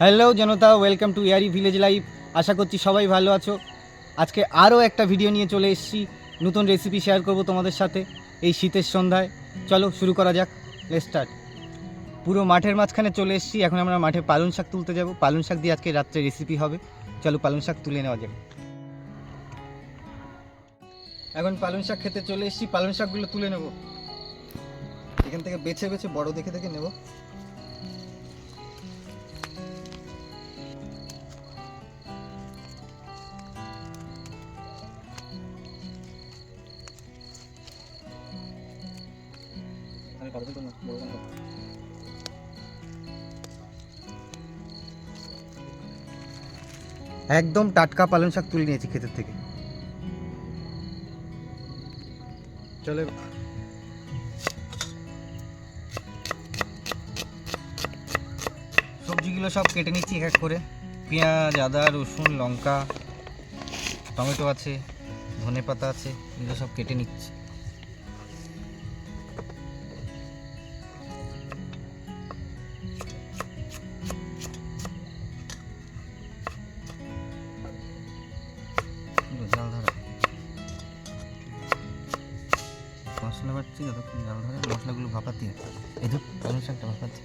Hello Janata welcome to Yaari village life আশা করছি সবাই ভালো আছো। আজকে আরও একটা ভিডিও নিয়ে চলে এসেছি। নতুন রেসিপি শেয়ার করব তোমাদের সাথে এই শীতের সন্ধ্যায়। চলো শুরু করা যাক। স্টার্ট পুরো মাঠের মাঝখানে চলে এসেছি। এখন আমরা মাঠে পালং শাক তুলতে যাব। পালং শাক দিয়ে আজকে রাত্রে রেসিপি হবে। চলো পালং শাক তুলে নেওয়া যাক। এখন পালং শাক খেতে চলে এসেছি। পালং শাকগুলো তুলে নেব। এখান থেকে বেছে বেছে বড় দেখে দেখে নেব। পারব বড়? একদম টাটকা পালং শাক তুলে নিয়েছি ক্ষেতের থেকে চলে সবজিগুলো সব কেটে নিচ্ছি এক এক করে পেঁয়াজ আদা রসুন লঙ্কা টমেটো আছে ধনে পাতা আছে এগুলো সব কেটে নিচ্ছি জাল ধরা। মশলা বাটছি যতক্ষণ জাল ধরে, মশলাগুলো ভাপাতে এই ধর পালং শাকটা ভাপাতে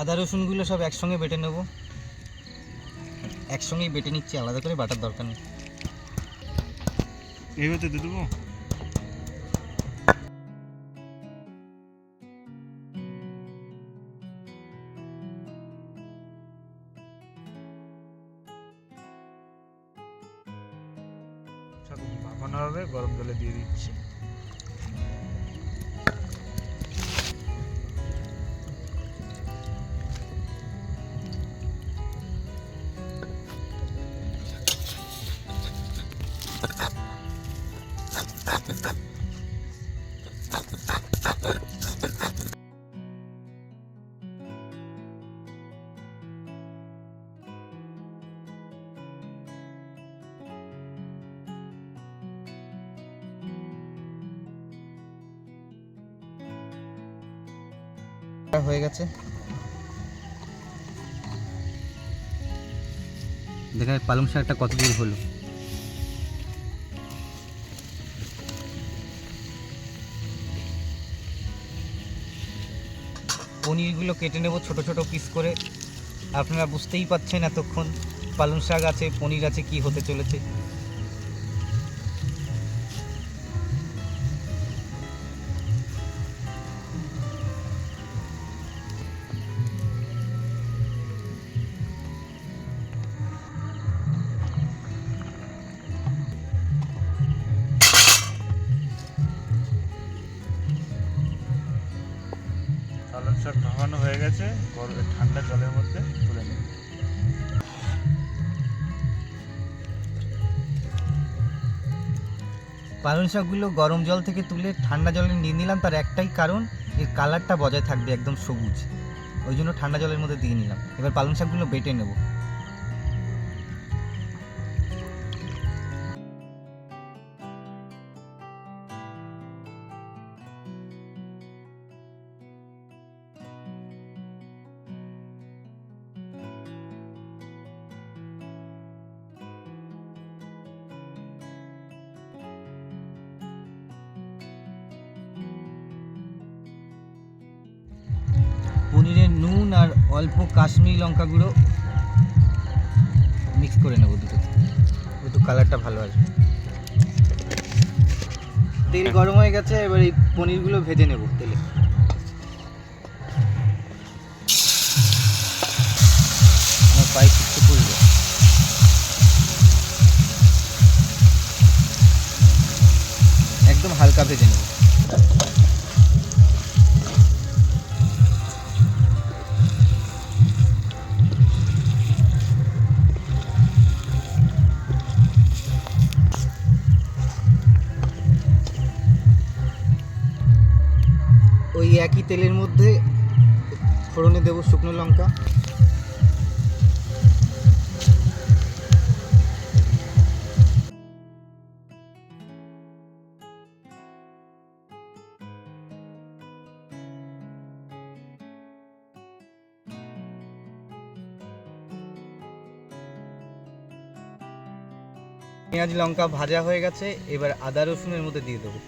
আদা, রসুনগুলো সব একসঙ্গে বেটে নেব। একসঙ্গেই বেটে নিচ্ছি, আলাদা করে বাটার দরকার নেই। এইভাবে দিয়ে দেবো? হয়ে গেছে। দেখা পালং শাকটা কত দূর হলো? পনিরগুলো কেটে নেব ছোট ছোট পিস করে। আপনারা বুঝতেই পাচ্ছেন এতক্ষণ পালং শাক আছে পনির আছে কি হতে চলেছে। শাক ভাঙানো হয়ে গেছে। গরমে ঠান্ডা জলের মধ্যে তুলে নেব পালং শাকগুলো গরম জল থেকে তুলে ঠান্ডা জলে নিয়ে নিলাম। তার একটাই কারণ, এর কালারটা বজায় থাকবে একদম সবুজ। ওই জন্য ঠান্ডা জলের মধ্যে দিয়ে নিলাম। এবার পালং শাকগুলো বেটে নেব। অল্প কাশ্মীরি লঙ্কা গুঁড়ো মিক্স করে নেব দুটো। একটু কালারটা ভালো আসবে। তেল গরম হয়ে গেছে, এবার এই পনিরগুলো ভেজে নেব তেলে। আমার একদম হালকা ভেজে নেব। একই তেলের মধ্যে ফোড়নে দেব শুকনো লঙ্কা। পেঁয়াজ, লঙ্কা ভাজা হয়ে গেছে, এবার আদা রসুনের মধ্যে দিয়ে দেবো।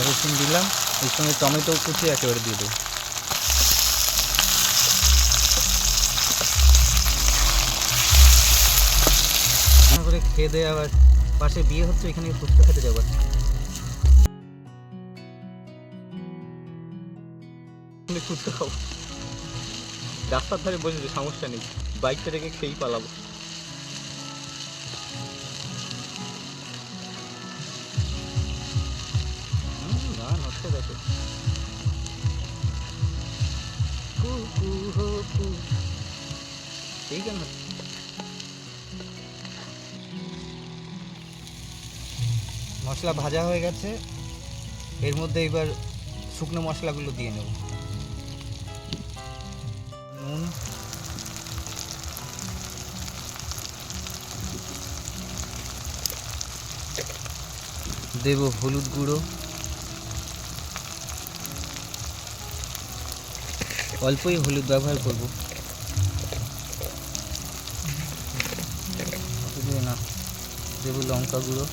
আদা রসুন দিলাম, এর সঙ্গে টমেটো কুচি একেবারে দিয়ে দেবো। করে খেয়ে দিয়ে আবার পাশে বিয়ে হচ্ছে এখানে ফুচকা খেতে যাব। ফুচকা খাব। রাস্তার ধারে বসেছে সমস্যা নেই, বাইকটা রেখে খেয়েই পালাবো। কু। এই গান মশলা ভাজা হয়ে গেছে। এর মধ্যে এবার শুকনো মশলাগুলো দিয়ে নেব। নুন। দেব হলুদ গুঁড়ো। অল্পই হলুদ ব্যবহার করব। না দেবো লঙ্কা গুঁড়ো।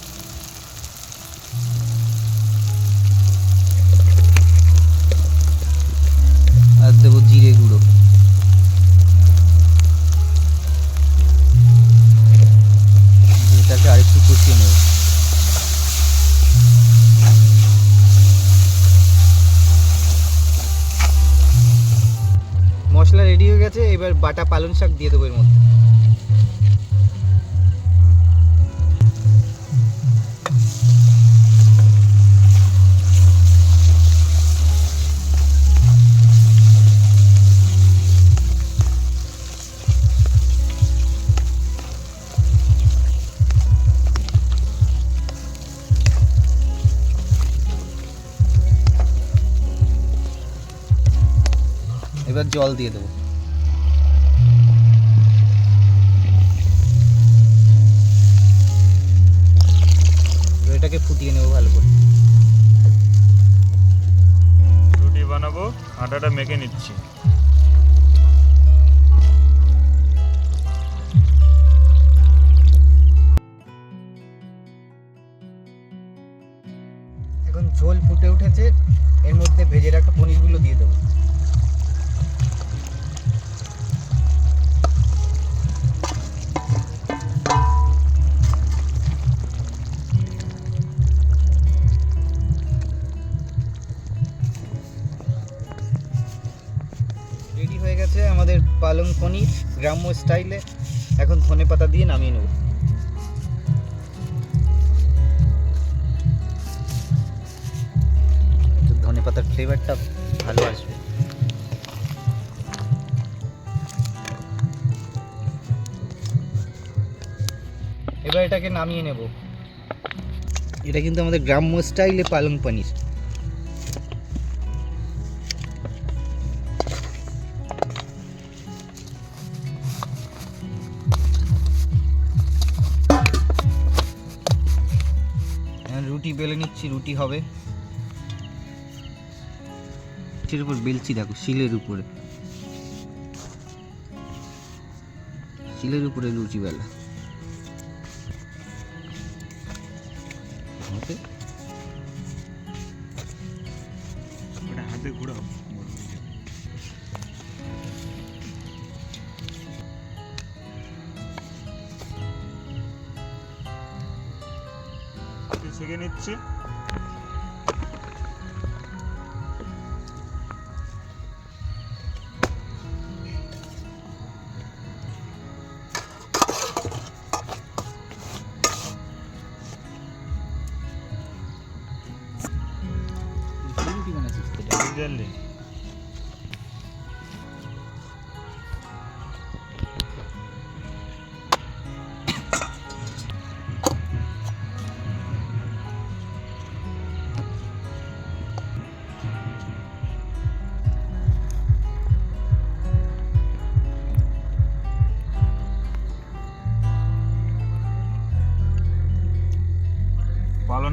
এবার বাটা পালং শাক দিয়ে দেবো এর মধ্যে। এবার জল দিয়ে দেবো। এটাকে ফুটিয়ে নেব ভালো করে। রুটি বানাবো আটাটা মেখে নিচ্ছি। পনির গ্রাম্য স্টাইলে। এখন ধনে পাতা দিয়ে নামিয়ে নেব। ধনে পাতার ফ্লেভারটা ভালো আসবে। এবার এটাকে নামিয়ে নেব। এটা কিন্তু আমাদের গ্রাম্য স্টাইলে পালং পনির। রুটি নিচ্ছি রুটি হবে। এর উপর বেলছি দেখো, শিলের উপরে। শিলের উপরে লুচি বেলা। হাতে ঘুরাও। ছেঁকে নিচ্ছি।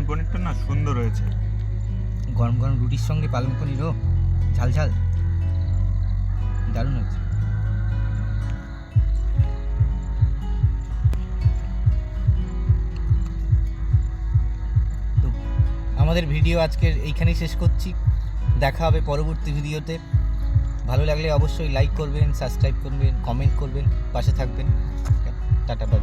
পনিরটা না সুন্দর হয়েছে। গরম গরম রুটির সঙ্গে পালং পনিরও ঝাল ঝাল। দারুণ হয়েছে। আমাদের ভিডিও আজকের এইখানেই শেষ করছি। দেখা হবে পরবর্তী ভিডিওতে। ভালো লাগলে অবশ্যই লাইক করবেন সাবস্ক্রাইব করবেন কমেন্ট করবেন, পাশে থাকবেন। Tata bye